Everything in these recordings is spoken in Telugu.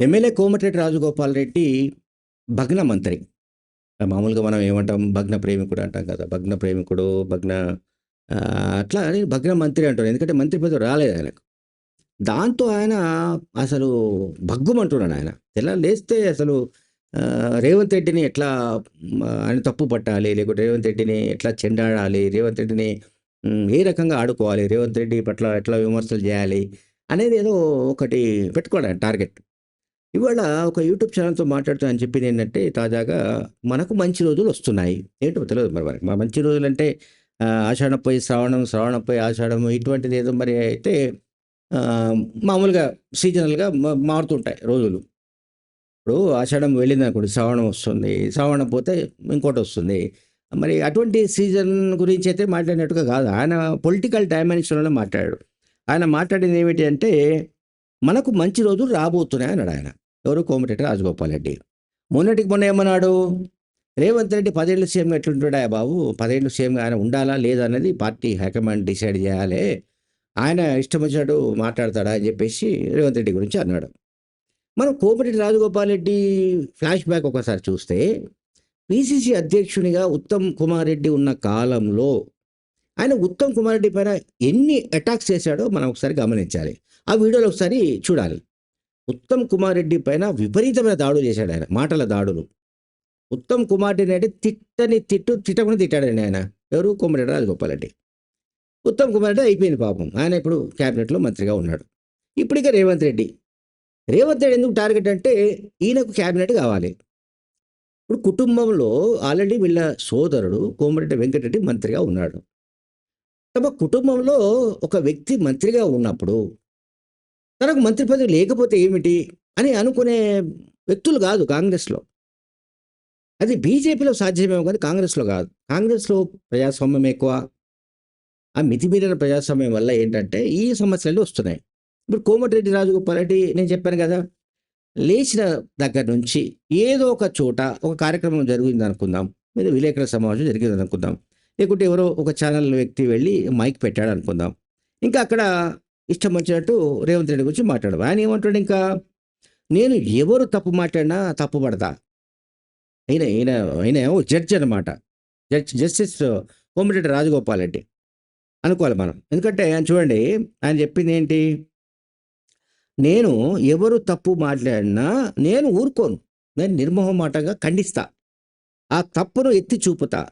ఎమ్మెల్యే కోమటిరెడ్డి రాజగోపాల్ రెడ్డి భగ్న మంత్రి. మామూలుగా మనం ఏమంటాం భగ్న ప్రేమికుడు అంటాం కదా భగ్న ప్రేమికుడు భగ్న అట్లా అని భగ్న మంత్రి అంటారు. ఎందుకంటే మంత్రి పదవి రాలేదు ఆయనకు. దాంతో ఆయన అసలు భగ్గుమంటున్నాడు ఆయన. ఎలా లేస్తే అసలు రేవంత్ రెడ్డిని ఎట్లా ఆయన తప్పు పట్టాలి లేకుంటే రేవంత్ రెడ్డిని ఎట్లా చెండాడాలి రేవంత్ రెడ్డిని ఏ రకంగా ఆడుకోవాలి రేవంత్ రెడ్డి పట్ల ఎట్లా విమర్శలు చేయాలి అనేది ఏదో ఒకటి పెట్టుకోవడానికి టార్గెట్. ఇవాళ ఒక యూట్యూబ్ ఛానల్తో మాట్లాడుతూ అని చెప్పింది ఏంటంటే తాజాగా మనకు మంచి రోజులు వస్తున్నాయి. ఏంటో తెలియదు మరి మనకి. మా మంచి రోజులు అంటే ఆ, ఆషాఢం పోయి శ్రావణం శ్రావణం పోయి ఇటువంటిది ఏదో మరి అయితే మామూలుగా సీజనల్గా మారుతుంటాయి రోజులు. ఇప్పుడు ఆషాఢం వెళ్ళింది అనుకోండి శ్రావణం వస్తుంది. శ్రావణం పోతే ఇంకోటి వస్తుంది. మరి అటువంటి సీజన్ గురించి అయితే మాట్లాడినట్టుగా కాదు. ఆయన పొలిటికల్ డైమెన్షన్లో మాట్లాడాడు. ఆయన మాట్లాడింది ఏమిటి అంటే మనకు మంచి రోజులు రాబోతున్నాయి అన్నాడు ఆయన. ఎవరు కోమటిరెడ్డి రాజగోపాల్ రెడ్డి. మొన్నటికి మొన్న ఏమన్నాడు? రేవంత్ రెడ్డి పదేళ్ళు సీఎం ఎట్లుంటాడా బాబు? పదేళ్ళు సీఎం ఆయన ఉండాలా లేదా అనేది పార్టీ హైకమాండ్ డిసైడ్ చేయాలి. ఆయన ఇష్టం వచ్చినట్టు మాట్లాడతాడా అని చెప్పేసి రేవంత్ రెడ్డి గురించి అన్నాడు. మనం కోమటిరెడ్డి రాజగోపాల్ రెడ్డి ఫ్లాష్ బ్యాక్ ఒకసారి చూస్తే పిసిసి అధ్యక్షునిగా ఉత్తమ్ కుమార్ రెడ్డి ఉన్న కాలంలో ఆయన ఉత్తమ్ కుమార్ రెడ్డి పైన ఎన్ని అటాక్స్ చేశాడో మనం ఒకసారి గమనించాలి. ఆ వీడియోలో ఒకసారి చూడాలి. ఉత్తమ్ కుమార్ రెడ్డి పైన విపరీతమైన దాడులు చేశాడు ఆయన మాటల దాడులు. ఉత్తమ్ కుమార్ రెడ్డి అంటే తిట్టని తిట్టు తిట్టకుండా తిట్టాడండి ఆయన. ఎవరు? కోమరెడ్డి రాజగోపాల్ రెడ్డి ఉత్తమ్ కుమార్ రెడ్డి అయిపోయింది పాపం. ఆయన ఇప్పుడు క్యాబినెట్లో మంత్రిగా ఉన్నాడు. ఇప్పటికే రేవంత్ రెడ్డి. రేవంత్ రెడ్డి ఎందుకు టార్గెట్ అంటే ఈయనకు క్యాబినెట్ కావాలి. ఇప్పుడు కుటుంబంలో ఆల్రెడీ వీళ్ళ సోదరుడు కోమరెడ్డి వెంకటరెడ్డి మంత్రిగా ఉన్నాడు. తమ కుటుంబంలో ఒక వ్యక్తి మంత్రిగా ఉన్నప్పుడు తనకు మంత్రి పదవి లేకపోతే ఏమిటి అని అనుకునే వ్యక్తులు కాదు కాంగ్రెస్లో. అది బీజేపీలో సాధ్యమేమో కానీ కాంగ్రెస్లో కాదు. కాంగ్రెస్లో ప్రజాస్వామ్యం ఎక్కువ. ఆ మితిమీరిన ప్రజాస్వామ్యం వల్ల ఏంటంటే ఈ సమస్యలు వస్తున్నాయి. ఇప్పుడు కోమటిరెడ్డి రాజగోపాల్ రెడ్డి నేను చెప్పాను కదా లేచిన దగ్గర నుంచి ఏదో ఒక చోట ఒక కార్యక్రమం జరిగింది అనుకుందాం. లేదా విలేకరుల సమావేశం జరిగింది అనుకుందాం. లేకుంటే ఎవరో ఒక ఛానల్ వ్యక్తి వెళ్ళి మైక్ పెట్టాడు అనుకుందాం. ఇంకా అక్కడ ఇష్టం వచ్చినట్టు రేవంత్ రెడ్డి గురించి మాట్లాడు ఆయన ఏమంటాడు ఇంకా? నేను ఎవరు తప్పు మాట్లాడినా తప్పు పడతా. ఈయన ఈయన ఈయన ఏమో జడ్జ్ అనమాట జడ్జ్ జస్టిస్ కోమటిరెడ్డి రాజగోపాల్ రెడ్డి. అనుకోవాలి మనం. ఎందుకంటే ఆయన చూడండి ఆయన చెప్పింది ఏంటి? నేను ఎవరు తప్పు మాట్లాడినా నేను ఊరుకోను. నేను నిర్మోహమాటంగా ఖండిస్తా. ఆ తప్పును ఎత్తి చూపుతా.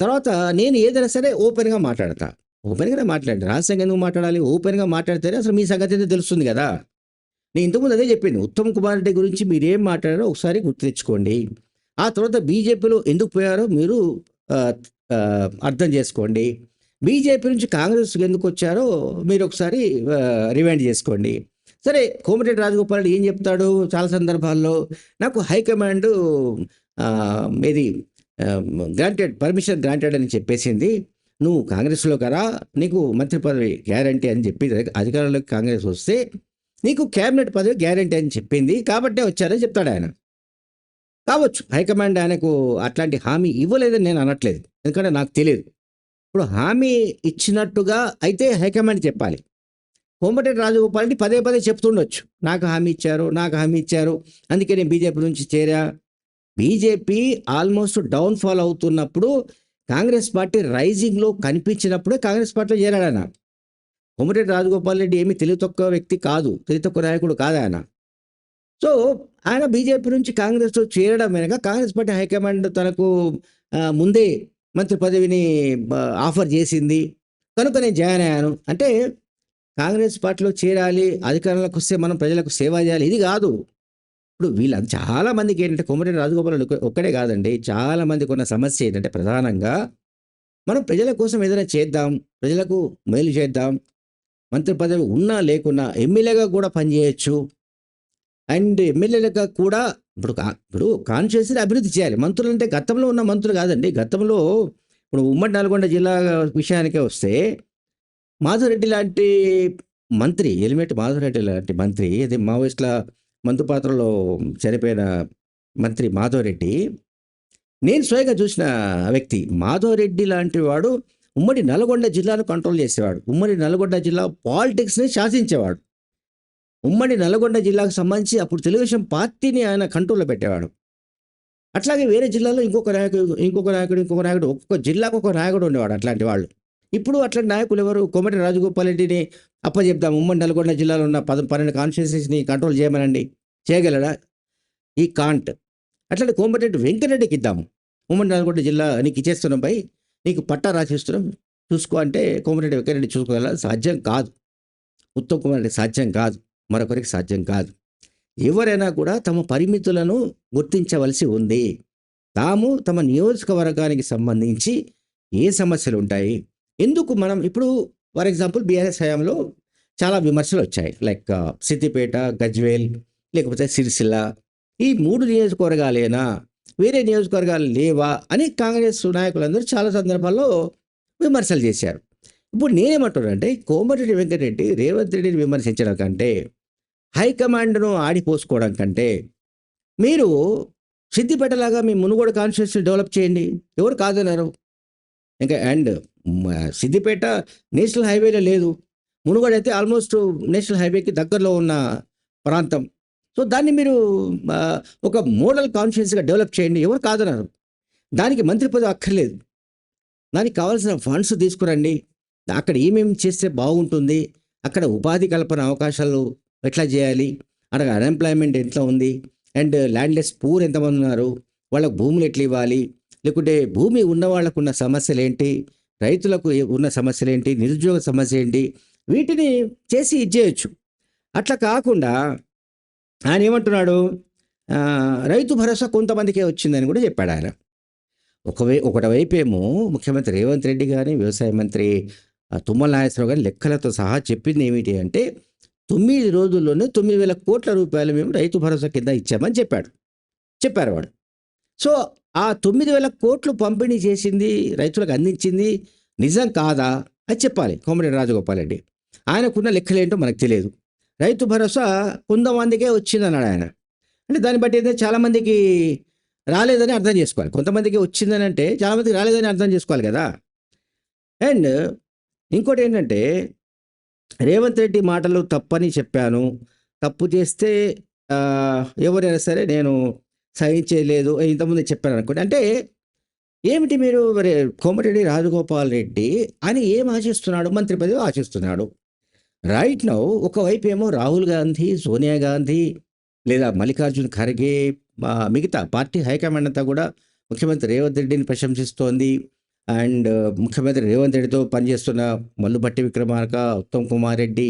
తర్వాత నేను ఏదైనా సరే ఓపెన్గా మాట్లాడతా. ఓపెన్గానే మాట్లాడండి రహస్యంగా ఎందుకు మాట్లాడాలి? ఓపెన్గా మాట్లాడితేనే అసలు మీ సంగతి అయితే తెలుస్తుంది కదా. నేను ఇంతకుముందు అదే చెప్పింది ఉత్తమ్ కుమార్ రెడ్డి గురించి మీరు ఏం మాట్లాడారో ఒకసారి గుర్తు తెచ్చుకోండి. ఆ తర్వాత బీజేపీలో ఎందుకు పోయారో మీరు అర్థం చేసుకోండి. బీజేపీ నుంచి కాంగ్రెస్ ఎందుకు వచ్చారో మీరు ఒకసారి రివైండ్ చేసుకోండి. సరే కోమటిరెడ్డి రాజగోపాల్ రెడ్డి ఏం చెప్తాడు? చాలా సందర్భాల్లో నాకు హైకమాండ్ ఇది గ్రాంటెడ్ పర్మిషన్ గ్రాంటెడ్ అని చెప్పేసింది. నువ్వు కాంగ్రెస్లో కరా నీకు మంత్రి పదవి గ్యారంటీ అని చెప్పి అధికారంలోకి కాంగ్రెస్ వస్తే నీకు క్యాబినెట్ పదవి గ్యారంటీ అని చెప్పింది. కాబట్టే వచ్చారని చెప్తాడు ఆయన. కావచ్చు హైకమాండ్ ఆయనకు అట్లాంటి హామీ ఇవ్వలేదని నేను అనట్లేదు. ఎందుకంటే నాకు తెలియదు ఇప్పుడు హామీ ఇచ్చినట్టుగా అయితే హైకమాండ్ చెప్పాలి. కోమటిరెడ్డి రాజగోపాల్ రెడ్డి పదే పదే చెప్తుండొచ్చు. నాకు హామీ ఇచ్చారు నాకు హామీ ఇచ్చారు. అందుకే నేను బీజేపీ నుంచి చేరా. బీజేపీ ఆల్మోస్ట్ డౌన్ఫాల్ అవుతున్నప్పుడు కాంగ్రెస్ పార్టీ రైజింగ్లో కనిపించినప్పుడే కాంగ్రెస్ పార్టీలో చేరాడు ఆయన. కొమరెడ్డి రాజగోపాల్ రెడ్డి ఏమీ తెలివి తక్కువ వ్యక్తి కాదు. తెలివి తక్కువ నాయకుడు కాదు ఆయన. సో ఆయన బీజేపీ నుంచి కాంగ్రెస్లో చేరడం వెనక కాంగ్రెస్ పార్టీ హైకమాండ్ తనకు ముందే మంత్రి పదవిని ఆఫర్ చేసింది. కనుక నేను జాయిన్ అయ్యాను. అంటే కాంగ్రెస్ పార్టీలో చేరాలి అధికారంలోకి వస్తే మనం ప్రజలకు సేవ చేయాలి. ఇది కాదు. ఇప్పుడు వీళ్ళ చాలా మందికి ఏంటంటే కొమ్మరెడ్డి రాజగోపాల్ ఒక్కడే కాదండి. చాలా మందికి ఉన్న సమస్య ఏంటంటే ప్రధానంగా మనం ప్రజల కోసం ఏదైనా చేద్దాం ప్రజలకు మేలు చేద్దాం మంత్రి పదవి ఉన్నా లేకున్నా ఎమ్మెల్యేగా కూడా పనిచేయచ్చు. అండ్ ఎమ్మెల్యేలుగా కూడా ఇప్పుడు కా- ఇప్పుడు కాన్స్టిట్యూన్సీని అభివృద్ధి చేయాలి. మంత్రులు అంటే గతంలో ఉన్న మంత్రులు కాదండి. గతంలో ఇప్పుడు ఉమ్మడి నల్గొండ జిల్లా విషయానికే వస్తే మాధురెడ్డి లాంటి మంత్రి ఎలిమెట్ మాధవరెడ్డి లాంటి మంత్రి అది మావోయిస్టుల మందుపాత్రలో చనిపోయిన మంత్రి మాధవరెడ్డి నేను స్వయంగా చూసిన వ్యక్తి మాధవరెడ్డి లాంటి వాడు ఉమ్మడి నల్గొండ జిల్లాను కంట్రోల్ చేసేవాడు. ఉమ్మడి నల్గొండ జిల్లా పాలిటిక్స్ని శాసించేవాడు. ఉమ్మడి నల్గొండ జిల్లాకు సంబంధించి అప్పుడు తెలుగుదేశం పార్టీని ఆయన కంట్రోల్లో పెట్టేవాడు. అట్లాగే వేరే జిల్లాలో ఇంకొక నాయకుడు ఇంకొక నాయకుడు ఇంకొక నాయకుడు ఒక్కొక్క జిల్లాకు ఒక నాయకుడు ఉండేవాడు అట్లాంటి వాళ్ళు. ఇప్పుడు అట్లాంటి నాయకులు ఎవరు? కోమటి రాజగోపాల్ రెడ్డిని అప్పచెప్తాం ఉమ్మడి నల్గొండ జిల్లాలో ఉన్న పద పన్నెండు కాన్స్టిట్యూన్సీస్ని కంట్రోల్ చేయమనండి. చేయగలడా? ఈ కాంట్ అట్లాంటి కోమటిరెడ్డి వెంకటరెడ్డికి ఇద్దాము. ఉమ్మడి నల్గొండ జిల్లా నీకు ఇచ్చేస్తున్నాం పై నీకు పట్టా రాసిస్తున్నాం. చూసుకో అంటే కోమటిరెడ్డి వెంకటరెడ్డి చూసుకోగల సాధ్యం కాదు. ఉత్తమ్ కుమార్ రెడ్డి సాధ్యం కాదు. మరొకరికి సాధ్యం కాదు. ఎవరైనా కూడా తమ పరిమితులను గుర్తించవలసి ఉంది. తాము తమ నియోజకవర్గానికి సంబంధించి ఏ సమస్యలు ఉంటాయి? ఎందుకు మనం ఇప్పుడు ఫర్ ఎగ్జాంపుల్ బీఆర్ఎస్ హయాంలో చాలా విమర్శలు వచ్చాయి. లైక్ సిద్దిపేట గజ్వేల్ లేకపోతే సిరిసిల్ల. ఈ మూడు నియోజకవర్గాలేనా? వేరే నియోజకవర్గాలు లేవా? అని కాంగ్రెస్ నాయకులందరూ చాలా సందర్భాల్లో విమర్శలు చేశారు. ఇప్పుడు నేనేమంటున్నానంటే కోమటిరెడ్డి వెంకటరెడ్డి రేవంత్ రెడ్డిని విమర్శించడం కంటే హైకమాండ్ను ఆడిపోసుకోవడం కంటే మీరు సిద్దిపేటలాగా మీ మునుగోడు కాన్స్టిట్యూషన్ డెవలప్ చేయండి. ఎవరు కాదన్నారు? ఇంకా అండ్ సిద్దిపేట నేషనల్ హైవేలో లేదు. మునుగోడు అయితే ఆల్మోస్ట్ నేషనల్ హైవేకి దగ్గరలో ఉన్న ప్రాంతం. సో దాన్ని మీరు ఒక మోడల్ కాన్స్టిట్యూన్సీగా డెవలప్ చేయండి. ఎవరు కాదన్నారు. దానికి మంత్రి పదవి అక్కర్లేదు. దానికి కావాల్సిన ఫండ్స్ తీసుకురండి. అక్కడ ఏమేమి చేస్తే బాగుంటుంది? అక్కడ ఉపాధి కల్పన అవకాశాలు ఎట్లా చేయాలి? అక్కడ అన్ఎంప్లాయ్మెంట్ ఎట్లా ఉంది? అండ్ ల్యాండ్లెస్ పూర్ ఎంతమంది ఉన్నారు? వాళ్ళకు భూములు ఎట్లా ఇవ్వాలి? లేకుంటే భూమి ఉన్న వాళ్ళకున్న సమస్యలు ఏంటి? రైతులకు ఉన్న సమస్యలు ఏంటి నిరుద్యోగ సమస్య ఏంటి వీటిని చేసి ఇచ్చేయచ్చు. అట్లా కాకుండా ఆయన ఏమంటున్నాడు? రైతు భరోసా కొంతమందికే వచ్చిందని కూడా చెప్పాడు ఆయన. ఒకవై ఒకటి ఏమో ముఖ్యమంత్రి రేవంత్ రెడ్డి కానీ వ్యవసాయ మంత్రి తుమ్మల నాగేశ్వరరావు కానీ లెక్కలతో సహా చెప్పింది ఏమిటి అంటే తొమ్మిది రోజుల్లోనే తొమ్మిది వేల కోట్ల రూపాయలు మేము రైతు భరోసా కింద ఇచ్చామని చెప్పాడు. చెప్పారు వాడు. సో ఆ తొమ్మిది వేల కోట్లు పంపిణీ చేసింది రైతులకు అందించింది నిజం కాదా అది చెప్పాలి కోమరెడ్డి రాజగోపాల్ రెడ్డి. ఆయనకున్న లెక్కలేంటో మనకు తెలియదు. రైతు భరోసా కొంతమందికే వచ్చిందన్నాడు ఆయన. అంటే దాన్ని బట్టి అయితే చాలామందికి రాలేదని అర్థం చేసుకోవాలి. కొంతమందికి వచ్చిందని అంటే చాలామందికి రాలేదని అర్థం చేసుకోవాలి కదా. అండ్ ఇంకోటి ఏంటంటే రేవంత్ రెడ్డి మాటలు తప్పని చెప్పాను. తప్పు చేస్తే ఎవరైనా సరే నేను సహించలేదు. ఇంతకుముందు చెప్పాను అనుకోండి. అంటే ఏమిటి మీరు మరి కోమటిరెడ్డి రాజగోపాల్ రెడ్డి అని ఏం ఆశిస్తున్నాడు? మంత్రి పదవి ఆశిస్తున్నాడు. రైట్ నౌ ఒకవైపు ఏమో రాహుల్ గాంధీ సోనియా గాంధీ లేదా మల్లికార్జున్ ఖర్గే మిగతా పార్టీ హైకమాండ్ అంతా కూడా ముఖ్యమంత్రి రేవంత్ రెడ్డిని ప్రశంసిస్తోంది. అండ్ ముఖ్యమంత్రి రేవంత్ రెడ్డితో పనిచేస్తున్న మల్లుబట్టి విక్రమార్క ఉత్తమ్ కుమార్ రెడ్డి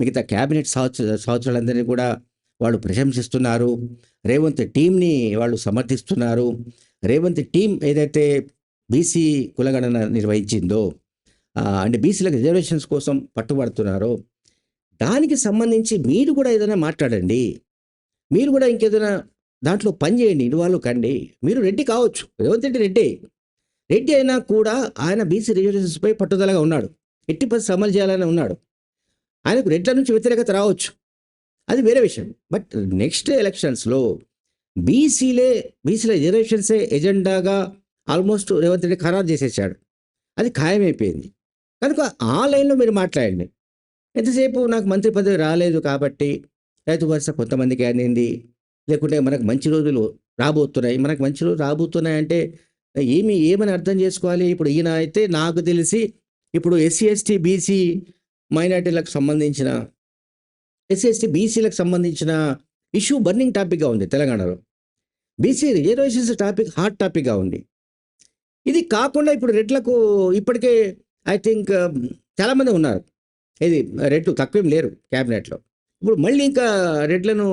మిగతా క్యాబినెట్ సహచ సహచరులందరినీ కూడా వాళ్ళు ప్రశంసిస్తున్నారు. రేవంత్ టీంని వాళ్ళు సమర్థిస్తున్నారు. రేవంత్ టీం ఏదైతే బీసీ కులగణన నిర్వహించిందో అంటే బీసీలకు రిజర్వేషన్స్ కోసం పట్టుబడుతున్నారో దానికి సంబంధించి మీరు కూడా ఏదైనా మాట్లాడండి. మీరు కూడా ఇంకేదైనా దాంట్లో పని చేయండి ఇన్వాల్వ్ కండి. మీరు రెడ్డి కావచ్చు. రేవంత్ రెడ్డి రెడ్డి. రెడ్డి అయినా కూడా ఆయన బీసీ రిజర్వేషన్స్పై పట్టుదలగా ఉన్నాడు. ఎట్టి పరిస్థితి అమలు చేయాలని ఉన్నాడు. ఆయనకు రెడ్ల నుంచి వ్యతిరేకత రావచ్చు. అది వేరే విషయం. బట్ నెక్స్ట్ ఎలక్షన్స్లో బీసీలే బీసీల రిజర్వేషన్సే ఎజెండాగా ఆల్మోస్ట్ రేవంత్ రెడ్డి ఖరారు చేసేసాడు. అది ఖాయమైపోయింది. కనుక ఆ లైన్లో మీరు మాట్లాడండి. ఎంతసేపు నాకు మంత్రి పదవి రాలేదు కాబట్టి రైతు భరోసా కొంతమందికి అందింది. లేకుంటే మనకు మంచి రోజులు రాబోతున్నాయి. మనకు మంచి రోజులు రాబోతున్నాయి అంటే ఏమి ఏమని అర్థం చేసుకోవాలి? ఇప్పుడు ఈయన అయితే నాకు తెలిసి ఇప్పుడు ఎస్సీ ఎస్టీ బీసీ మైనార్టీలకు సంబంధించిన ఎస్సీ ఎస్టీ బీసీలకు సంబంధించిన ఇష్యూ బర్నింగ్ టాపిక్గా ఉంది తెలంగాణలో. బీసీ రిజర్వేషన్స్ టాపిక్ హాట్ టాపిక్గా ఉంది. ఇది కాకుండా ఇప్పుడు రెడ్లకు ఇప్పటికే ఐ థింక్ um, చాలామంది ఉన్నారు. ఇది రెడ్లు తక్కువేం లేరు క్యాబినెట్లో. ఇప్పుడు మళ్ళీ ఇంకా రెడ్లను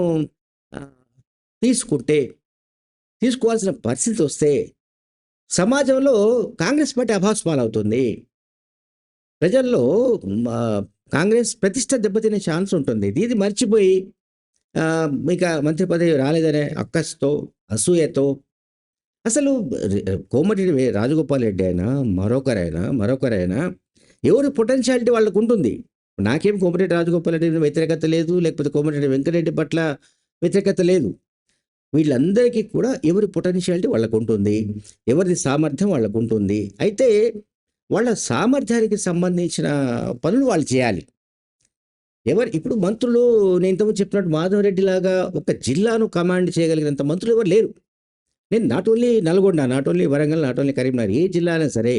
తీసుకుంటే తీసుకోవాల్సిన పరిస్థితి వస్తే సమాజంలో కాంగ్రెస్ పార్టీ అభాస్మాలవుతుంది ప్రజల్లో కాంగ్రెస్ ప్రతిష్ట దెబ్బతినే ఛాన్స్ ఉంటుంది. ఇది మర్చిపోయి ఇక మంత్రి పదవి రాలేదనే అక్కస్తో అసూయతో అసలు కోమటి రాజగోపాల్ రెడ్డి అయినా మరొకరైనా మరొకరైనా ఎవరి పొటెన్షియాలిటీ వాళ్ళకు ఉంటుంది. నాకేం కోమటిరెడ్డి రాజగోపాల్ రెడ్డి వ్యతిరేకత లేదు లేకపోతే కోమటిరెడ్డి వెంకటరెడ్డి పట్ల వ్యతిరేకత లేదు. వీళ్ళందరికీ కూడా ఎవరి పొటెన్షియాలిటీ వాళ్ళకు ఉంటుంది ఎవరిది సామర్థ్యం వాళ్ళకు ఉంటుంది. అయితే వాళ్ళ సామర్థ్యానికి సంబంధించిన పనులు వాళ్ళు చేయాలి. ఎవరు ఇప్పుడు మంత్రులు నేను ఇంతకుముందు చెప్పినట్టు మాధవరెడ్డి లాగా ఒక జిల్లాను కమాండ్ చేయగలిగినంత మంత్రులు ఎవరు లేరు. నేను not only Nalgonda not only Warangal not only Karimnagar ఏ జిల్లా అయినా సరే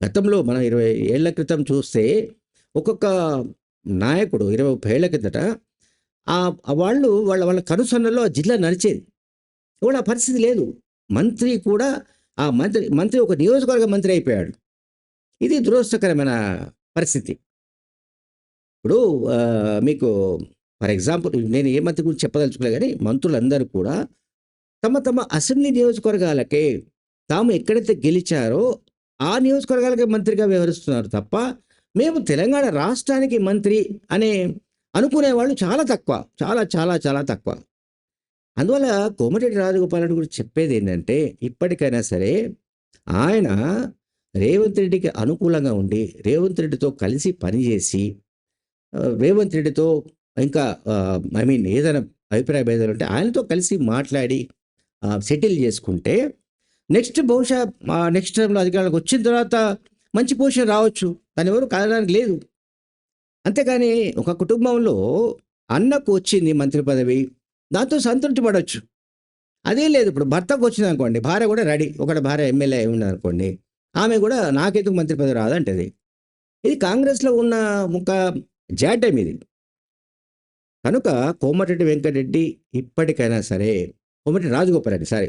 గతంలో మనం ఇరవై ఏళ్ళ క్రితం చూస్తే ఒక్కొక్క నాయకుడు ఇరవై ముప్పై ఏళ్ళ కిందట వాళ్ళు వాళ్ళ వాళ్ళ కనుసన్నలో ఆ జిల్లా నడిచేది. ఇవాళ ఆ పరిస్థితి లేదు. మంత్రి కూడా ఆ మంత్రి మంత్రి ఒక నియోజకవర్గ మంత్రి అయిపోయాడు. ఇది దురదృష్టకరమైన పరిస్థితి. ఇప్పుడు మీకు ఫర్ ఎగ్జాంపుల్ నేను ఏ మంత్రి గురించి చెప్పదలుచుకోలే కానీ మంత్రులందరూ కూడా తమ తమ అసెంబ్లీ నియోజకవర్గాలకే తాము ఎక్కడైతే గెలిచారో ఆ నియోజకవర్గాలకే మంత్రిగా వ్యవహరిస్తున్నారు తప్ప మేము తెలంగాణ రాష్ట్రానికి మంత్రి అనే అనుకునే వాళ్ళు చాలా తక్కువ చాలా చాలా చాలా తక్కువ. అందువల్ల కోమటిరెడ్డి రాజగోపాల్ రెడ్డి గురించి చెప్పేది ఏంటంటే ఇప్పటికైనా సరే ఆయన రేవంత్ రెడ్డికి అనుకూలంగా ఉండి రేవంత్ రెడ్డితో కలిసి పనిచేసి రేవంత్ రెడ్డితో ఇంకా ఐ మీన్ ఏదైనా అభిప్రాయ భేదాలు ఉంటే ఆయనతో కలిసి మాట్లాడి సెటిల్ చేసుకుంటే నెక్స్ట్ బహుశా నెక్స్ట్ టైంలో అధికారులకు వచ్చిన తర్వాత మంచి పొజిషన్ రావచ్చు. దాని ఎవరు కాదడానికి లేదు. అంతేకాని ఒక కుటుంబంలో అన్నకు వచ్చింది మంత్రి పదవి దాంతో సంతృప్తి పడవచ్చు అదే లేదు ఇప్పుడు భర్తకు వచ్చింది అనుకోండి భార్య కూడా రెడీ. ఒకటి భార్య ఎమ్మెల్యే అయి ఉన్నారనుకోండి అనుకోండి ఆమె కూడా నాకెందుకు మంత్రి పదవి రాదంటది. ఇది కాంగ్రెస్లో ఉన్న ఒక జాడ్యం ఇది? కనుక కోమటిరెడ్డి వెంకటరెడ్డి ఇప్పటికైనా సరే కోమటిరెడ్డి రాజగోపాలరెడ్డి సారీ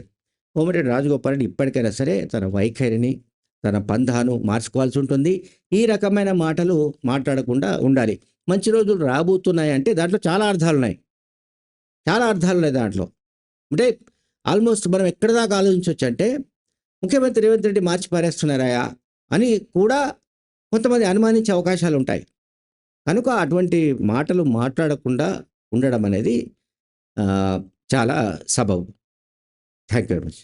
కోమటిరెడ్డి రాజగోపాలరెడ్డి ఇప్పటికైనా సరే తన వైఖరిని తన పంధాను మార్చుకోవాల్సి ఉంటుంది. ఈ రకమైన మాటలు మాట్లాడకుండా ఉండాలి. మంచి రోజులు రాబోతున్నాయి అంటే దాంట్లో చాలా అర్థాలు ఉన్నాయి. చాలా అర్థాలు ఉన్నాయి దాంట్లో. అంటే ఆల్మోస్ట్ మనం ఎక్కడ దాకా ఆలోచించవచ్చు అంటే ముఖ్యమంత్రి రేవంత్ రెడ్డి మార్చి పారేస్తున్నారాయా అని కూడా కొంతమంది అనుమానించే అవకాశాలు ఉంటాయి. కనుక అటువంటి మాటలు మాట్లాడకుండా ఉండడం అనేది చాలా సబబు. Thank you very much